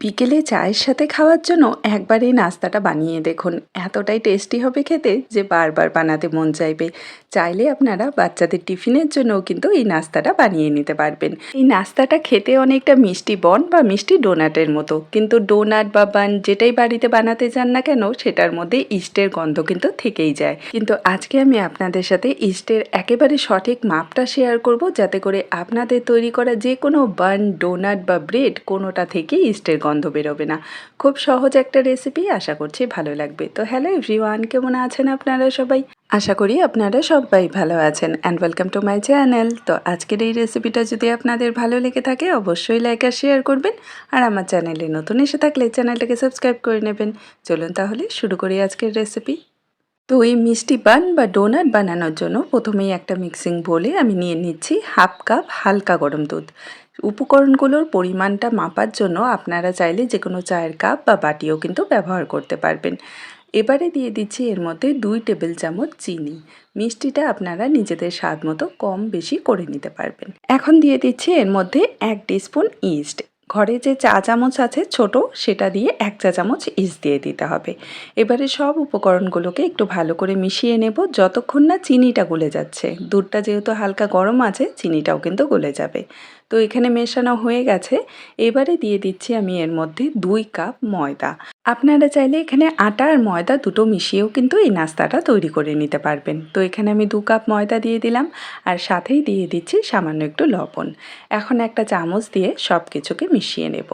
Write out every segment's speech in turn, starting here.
বিকেলে চায়ের সাথে খাওয়ার জন্য একবার এই নাস্তাটা বানিয়ে দেখুন। এতটাই টেস্টি হবে খেতে যে বারবার বানাতে মন চাইবে। চাইলে আপনারা বাচ্চাদের টিফিনের জন্যও কিন্তু এই নাস্তাটা বানিয়ে নিতে পারবেন। এই নাস্তাটা খেতে অনেকটা মিষ্টি বন বা মিষ্টি ডোনাটের মতো। কিন্তু ডোনাট বা বান যেটাই বাড়িতে বানাতে চান না কেন, সেটার মধ্যে ইস্টের গন্ধ কিন্তু থেকেই যায়। কিন্তু আজকে আমি আপনাদের সাথে ইস্টের একেবারে সঠিক মাপটা শেয়ার করব, যাতে করে আপনাদের তৈরি করা যে কোনো বান, ডোনাট বা ব্রেড কোনোটা থেকে ইস্টের গন্ধ বেরোবে না। খুব সহজ একটা রেসিপি আশা করছি ভালো লাগবে। তো হ্যালো এভরিওয়ান কেমন আছেন আপনারা সবাই? আশা করি আপনারা সবাই ভালো আছেন and welcome to my channel তো আজকের এই রেসিপিটা যদি আপনাদের ভালো লেগে থাকে, অবশ্যই লাইক আর শেয়ার করবেন। আর আমার চ্যানেলে নতুন এসে থাকলে চ্যানেলটাকে সাবস্ক্রাইব করে নেবেন। চলুন তাহলে শুরু করি আজকের রেসিপি তো এই মিষ্টি বান বা ডোনাট বানানোর জন্য প্রথমেই একটা মিক্সিং বলে আমি নিয়ে নিচ্ছি হাফ কাপ হালকা গরম দুধ। উপকরণগুলোর পরিমাণটা মাপার জন্য আপনারা চাইলে যে কোনো চায়ের কাপ বা বাটিও কিন্তু ব্যবহার করতে পারবেন। এবারে দিয়ে দিচ্ছি এর মধ্যে দুই টেবিল চামচ চিনি। মিষ্টিটা আপনারা নিজেদের স্বাদ মতো কম বেশি করে নিতে পারবেন। এখন দিয়ে দিচ্ছি এর মধ্যে এক টিস্পুন ইস্ট। ঘরে যে চা চামচ আছে ছোট, সেটা দিয়ে এক চা চামচ ইস দিয়ে দিতে হবে। এবারে সব উপকরণগুলোকে একটু ভালো করে মিশিয়ে নেব, যতক্ষণ না চিনিটা গলে যাচ্ছে। দুধটা যেহেতু হালকা গরম আছে, চিনিটাও কিন্তু গলে যাবে। তো এখানে মেশানো হয়ে গেছে। এবারে দিয়ে দিচ্ছি আমি এর মধ্যে দুই কাপ ময়দা। আপনারা চাইলে এখানে আটা আর ময়দা দুটো মিশিয়েও কিন্তু এই নাস্তাটা তৈরি করে নিতে পারবেন। তো এখানে আমি দু কাপ ময়দা দিয়ে দিলাম আর সাথেই দিয়ে দিচ্ছি সামান্য একটু লবণ। এখন একটা চামচ দিয়ে সব কিছুকে মিশিয়ে নেব।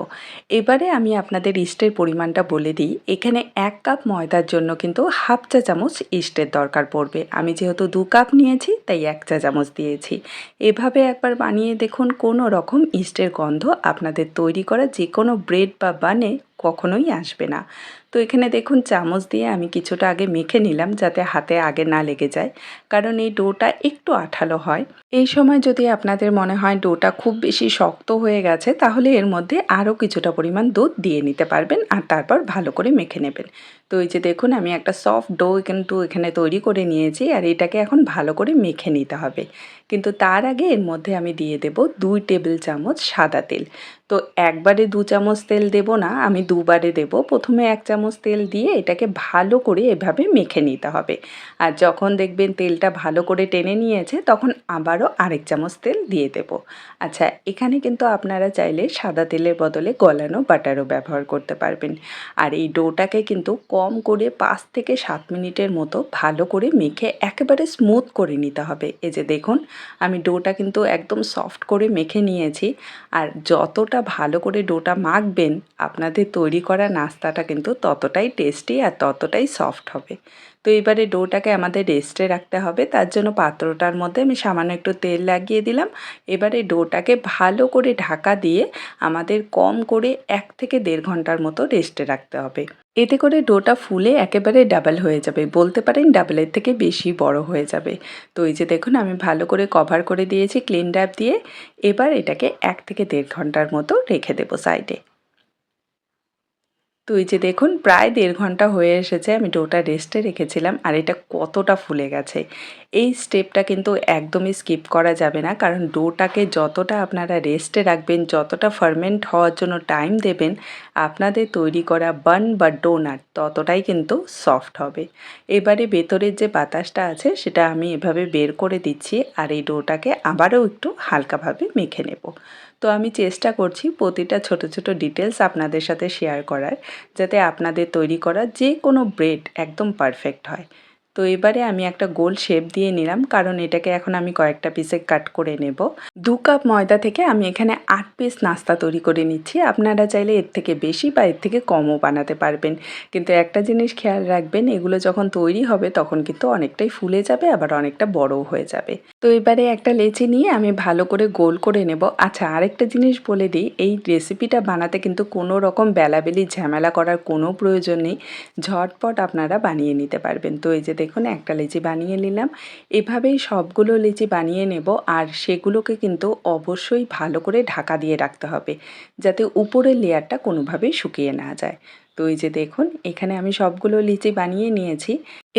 এবারে আমি আপনাদের ইস্টের পরিমাণটা বলে দিই। এখানে এক কাপ ময়দার জন্য কিন্তু হাফ চা চামচ ইস্টের দরকার পড়বে। আমি যেহেতু দু কাপ নিয়েছি, তাই এক চা চামচ দিয়েছি। এভাবে একবার বানিয়ে দেখুন কোনো রকম ইস্টের গন্ধ আপনাদের তৈরি করা যে কোনো ব্রেড বা বানে কখনোই আসবে না। তো এখানে দেখুন, চামচ দিয়ে আমি কিছুটা আগে মেখে নিলাম যাতে হাতে আগে না লেগে যায়, কারণ এই ডোটা একটু আঠালো হয়। এই সময় যদি আপনাদের মনে হয় ডোটা খুব বেশি শক্ত হয়ে গেছে, তাহলে এর মধ্যে আরও কিছুটা পরিমাণ দুধ দিয়ে নিতে পারবেন আর তারপর ভালো করে মেখে নেবেন। তো এই যে দেখুন, আমি একটা সফট ডো কিন্তু এখানে তৈরি করে নিয়েছি আর এটাকে এখন ভালো করে মেখে নিতে হবে। কিন্তু তার আগে এর মধ্যে আমি দিয়ে দেব দুই টেবিল চামচ সাদা তেল। তো একবারে দু চামচ তেল দেব না, আমি দুবারে দেব। প্রথমে এক চামচ তেল দিয়ে এটাকে ভালো করে এভাবে মেখে নিতে হবে। আর যখন দেখবেন তেলটা ভালো করে টেনে নিয়েছে, তখন আবারও আরেক চামচ তেল দিয়ে দেব। আচ্ছা এখানে কিন্তু আপনারা চাইলে সাদা তেলের বদলে গলানো বাটারও ব্যবহার করতে পারবেন। আর এই ডোটাকে কিন্তু কম করে পাঁচ থেকে সাত মিনিটের মতো ভালো করে মেখে একেবারে স্মুথ করে নিতে হবে। এই যে দেখুন আমি ডোটা কিন্তু একদম সফট করে মেখে নিয়েছি। আর যতটা ভালো করে ডোটা মাখবেন, আপনাদের তৈরি করা নাস্তাটা কিন্তু ততটাই টেস্টি আর ততটাই সফট হবে। তো এবারে ডোটাকে আমাদের রেস্টে রাখতে হবে। তার জন্য পাত্রটার মধ্যে আমি সামান্য একটু তেল লাগিয়ে দিলাম। এবারে ডোটাকে ভালো করে ঢাকা দিয়ে আমাদের কম করে এক থেকে দেড় ঘণ্টার মতো রেস্টে রাখতে হবে। এতে করে ডোটা ফুলে একেবারে ডাবল হয়ে যাবে। বলতে পারেন ডাবলের থেকে বেশি বড় হয়ে যাবে। তো এই যে দেখুন, আমি ভালো করে কভার করে দিয়েছি ক্লিন ড্যাপ দিয়ে। এবার এটাকে এক থেকে দেড় ঘণ্টার মতো রেখে দেবো সাইডে। তো এই যে দেখুন, প্রায় দেড় ঘণ্টা হয়ে এসেছে, আমি ডোটা রেস্টে রেখেছিলাম, আর এটা কতটা ফুলে গেছে। এই স্টেপটা কিন্তু একদমই স্কিপ করা যাবে না, কারণ ডোটাকে যতটা আপনারা রেস্টে রাখবেন, যতটা ফার্মেন্ট হওয়ার জন্য টাইম দেবেন, আপনাদের তৈরি করা বান বা ডোনাট ততটাই কিন্তু সফট হবে। এবারে ভেতরের যে বাতাসটা আছে, সেটা আমি এভাবে বের করে দিচ্ছি, আর এই ডোটাকে আবারও একটু হালকাভাবে মেখে নেব। তো আমি চেষ্টা করছি প্রতিটা ছোট ছোট ডিটেলস আপনাদের সাথে শেয়ার করার, যাতে আপনাদের তৈরি করা যে কোনো ব্রেড একদম পারফেক্ট হয়। তো এবারে আমি একটা গোল শেপ দিয়ে নিলাম, কারণ এটাকে এখন আমি কয়েকটা পিসে কাট করে নেব। দু কাপ ময়দা থেকে আমি এখানে আট পিস নাস্তা তৈরি করে নিচ্ছি। আপনারা চাইলে এর থেকে বেশি বা এর থেকে কমও বানাতে পারবেন। কিন্তু একটা জিনিস খেয়াল রাখবেন, এগুলো যখন তৈরি হবে, তখন কিন্তু অনেকটাই ফুলে যাবে, আবার অনেকটা বড়ও হয়ে যাবে। তো এবারে একটা লেচি নিয়ে আমি ভালো করে গোল করে নেব। আচ্ছা আরেকটা জিনিস বলে দিই, এই রেসিপিটা বানাতে কিন্তু কোনো রকম বেলাবেলি ঝামেলা করার কোনো প্রয়োজন নেই। ঝটপট আপনারা বানিয়ে নিতে পারবেন। তো এই যে দেখুন, একটা লেচি বানিয়ে নিলাম। এভাবেই সবগুলো লেচি বানিয়ে নেব আর সেগুলোকে কিন্তু অবশ্যই ভালো করে ঢাকা দিয়ে রাখতে হবে, যাতে উপরের লেয়ারটা কোনোভাবেই শুকিয়ে না যায়। তো এই যে দেখুন, এখানে আমি সবগুলো লিচি বানিয়ে নিয়েছি।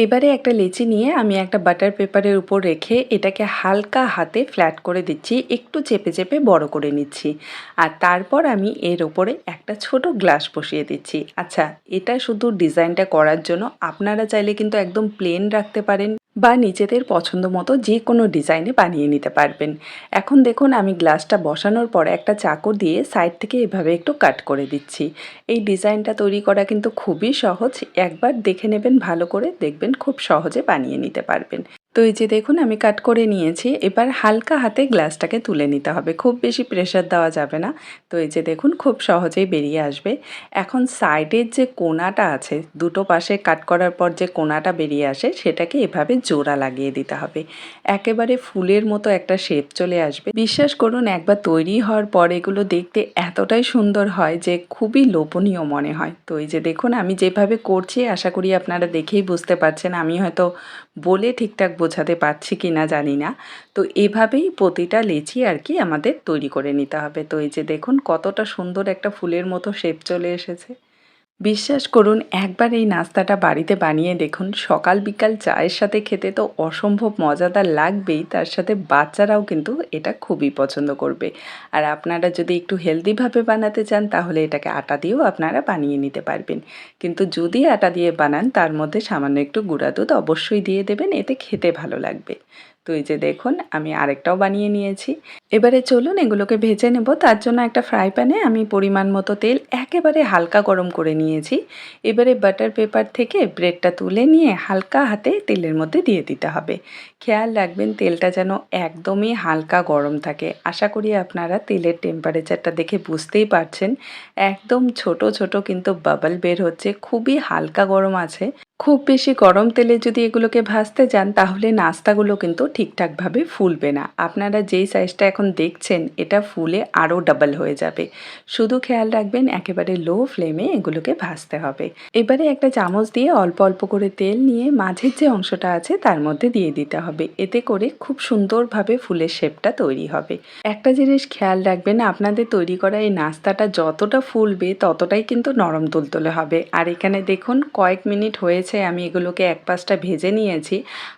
এবারে একটা লিচি নিয়ে আমি একটা বাটার পেপারের উপর রেখে এটাকে হালকা হাতে ফ্ল্যাট করে দিচ্ছি, একটু চেপে চেপে বড় করে নিচ্ছি। আর তারপর আমি এর ওপরে একটা ছোট গ্লাস বসিয়ে দিচ্ছি। আচ্ছা এটা শুধু ডিজাইনটা করার জন্য, আপনারা চাইলে কিন্তু একদম প্লেন রাখতে পারেন বা নিজেদের পছন্দ মতো যে কোনো ডিজাইনে বানিয়ে নিতে পারবেন। এখন দেখুন আমি গ্লাসটা বসানোর পর একটা চাকু দিয়ে সাইড থেকে এভাবে একটু কাট করে দিচ্ছি। এই ডিজাইনটা তৈরি করা কিন্তু খুবই সহজ। একবার দেখে নেবেন, ভালো করে দেখবেন, খুব সহজে বানিয়ে নিতে পারবেন। তো এই যে দেখুন, আমি কাট করে নিয়েছি। এবার হালকা হাতে গ্লাসটাকে তুলে নিতে হবে। খুব বেশি প্রেশার দেওয়া যাবে না। তো এই যে দেখুন, খুব সহজেই বেরিয়ে আসবে। এখন সাইডের যে কোনাটা আছে, দুটো পাশে কাট করার পর যে কোনাটা বেরিয়ে আসে, সেটাকে এভাবে জোড়া লাগিয়ে দিতে হবে। একেবারে ফুলের মতো একটা শেপ চলে আসবে। বিশ্বাস করুন, একবার তৈরি হওয়ার পর এগুলো দেখতে এতটাই সুন্দর হয় যে খুবই লোভনীয় মনে হয়। তো এই যে দেখুন, আমি যেভাবে করছি, আশা করি আপনারা দেখেই বুঝতে পারছেন। আমি হয়তো বলে ঠিকঠাক বোঝাতে পারছি কি না জানি না। তো এভাবেই প্রতিটা লেচি আর কি আমাদের তৈরি করে নিতে হবে। তো এই যে দেখুন কতটা সুন্দর একটা ফুলের মতো শেপ চলে এসেছে। বিশ্বাস করুন, একবার এই নাস্তাটা বাড়িতে বানিয়ে দেখুন। সকাল বিকাল চায়ের সাথে খেতে তো অসম্ভব মজাদার লাগবেই, তার সাথে বাচ্চারাও কিন্তু এটা খুবই পছন্দ করবে। আর আপনারা যদি একটু হেলদিভাবে বানাতে চান, তাহলে এটাকে আটা দিয়েও আপনারা বানিয়ে নিতে পারবেন। কিন্তু যদি আটা দিয়ে বানান, তার মধ্যে সামান্য একটু গুঁড়া দুধ অবশ্যই দিয়ে দেবেন, এতে খেতে ভালো লাগবে। তো এই যে দেখুন, আমি আরেকটাও বানিয়ে নিয়েছি। এবারে চলুন এগুলোকে ভেজে নেব। তার জন্য একটা ফ্রাই প্যানে আমি পরিমাণ মতো তেল একেবারে হালকা গরম করে নিয়েছি। এবারে বাটার পেপার থেকে ব্রেডটা তুলে নিয়ে হালকা হাতে তেলের মধ্যে দিয়ে দিতে হবে। খেয়াল রাখবেন, তেলটা যেন একদমই হালকা গরম থাকে। আশা করি আপনারা তেলের টেম্পারেচারটা দেখে বুঝতেই পারছেন। একদম ছোট ছোট কিন্তু বাবল বের হচ্ছে। খুবই হালকা গরম আছে। খুব বেশি গরম তেলে যদি এগুলোকে ভাজতে যান, তাহলে নাস্তাগুলো কিন্তু ঠিকঠাকভাবে ফুলবে না। আপনারা যেই সাইজটা এখন দেখছেন, এটা ফুলে আরও ডাবল হয়ে যাবে। শুধু খেয়াল রাখবেন, একেবারে লো ফ্লেমে এগুলোকে ভাজতে হবে। এবারে একটা চামচ দিয়ে অল্প অল্প করে তেল নিয়ে মাঝের যে অংশটা আছে, তার মধ্যে দিয়ে দিতে হবে। এতে করে খুব সুন্দরভাবে ফুলের শেপটা তৈরি হবে। একটা জিনিস খেয়াল রাখবেন, আপনাদের তৈরি করা এই নাস্তাটা যতটা ফুলবে, ততটাই কিন্তু নরম তুলতুলে হবে। আর এখানে দেখুন, কয়েক মিনিট হয়েছে হয়েছে, আমি এগুলোকে এক পাশটা ভেজে নিয়েছি।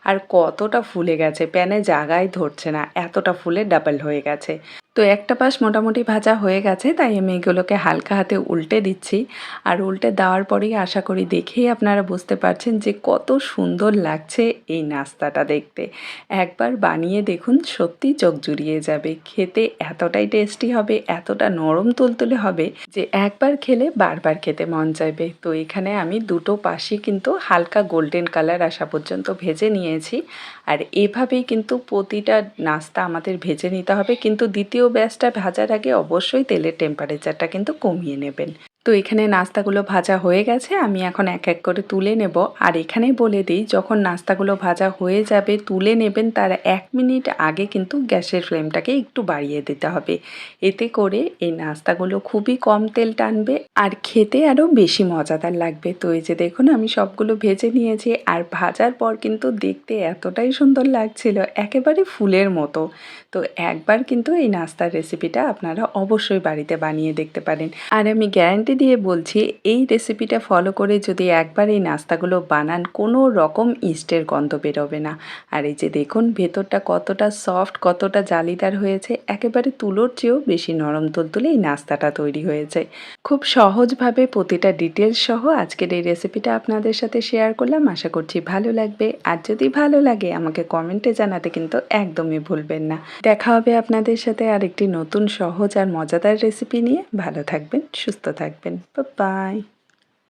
আর কতটা ফুলে গেছে, প্যানে জাগায় ধরছে না, এতটা ফুলে ডাবল হয়ে গেছে। তো একটা পাশ মোটামুটি ভাজা হয়ে গেছে, তাই আমি এগুলোকে হালকা হাতে উল্টে দিচ্ছি। আর উল্টে দেওয়ার পরেই আশা করি দেখেই আপনারা বুঝতে পারছেন যে কত সুন্দর লাগছে এই নাস্তাটা দেখতে। একবার বানিয়ে দেখুন, সত্যি চোখ জুড়িয়ে যাবে। খেতে এতটাই টেস্টি হবে, এতটা নরম তুলতুলে হবে যে একবার খেলে বারবার খেতে মন চাইবে। তো এখানে আমি দুটো পাশই কিন্তু হালকা গোল্ডেন কালার আসা পর্যন্ত ভেজে নিয়েছি। আর এভাবেই কিন্তু প্রতিটা নাস্তা আমাদের ভেজে নিতে হবে। কিন্তু দ্বিতীয় ব্যাচটা ভাজার আগে অবশ্যই তেলের টেম্পারেচারটা কিন্তু কমিয়ে নেবেন। তো এখানে নাস্তাগুলো ভাজা হয়ে গেছে, আমি এখন এক এক করে তুলে নেব। আর এখানে বলে দিই, যখন নাস্তাগুলো ভাজা হয়ে যাবে, তুলে নেবেন, তার এক মিনিট আগে কিন্তু গ্যাসের ফ্লেমটাকে একটু বাড়িয়ে দিতে হবে। এতে করে এই নাস্তাগুলো খুবই কম তেল টানবে আর খেতে আরও বেশি মজাদার লাগবে। তো এই যে দেখুন, আমি সবগুলো ভেজে নিয়েছি আর ভাজার পর কিন্তু দেখতে এতটাই সুন্দর লাগছিল, একেবারে ফুলের মতো। তো একবার কিন্তু এই নাস্তার রেসিপিটা আপনারা অবশ্যই বাড়িতে বানিয়ে দেখতে পারেন। আর আমি গ্যারান্টি দিয়ে বলছি, এই রেসিপিটা ফলো করে যদি একবার এই নাস্তাগুলো বানান, কোনো রকম ইস্টের গন্ধ বেরোবে না। আর এই যে দেখুন, ভেতরটা কতটা সফট কতটা জালিদার হয়েছে, একেবারে তুলোর চেয়েও বেশি নরম তুলতুলে এই নাস্তাটা তৈরি হয়েছে। খুব সহজভাবে প্রতিটা ডিটেলস সহ আজকের এই রেসিপিটা আপনাদের সাথে শেয়ার করলাম। আশা করছি ভালো লাগবে। আর যদি ভালো লাগে, আমাকে কমেন্টে জানাতে কিন্তু একদমই ভুলবেন না। দেখা হবে আপনাদের সাথে আরেকটি নতুন সহজ আর মজাদার রেসিপি নিয়ে। ভালো থাকবেন, সুস্থ থাকবেন বাই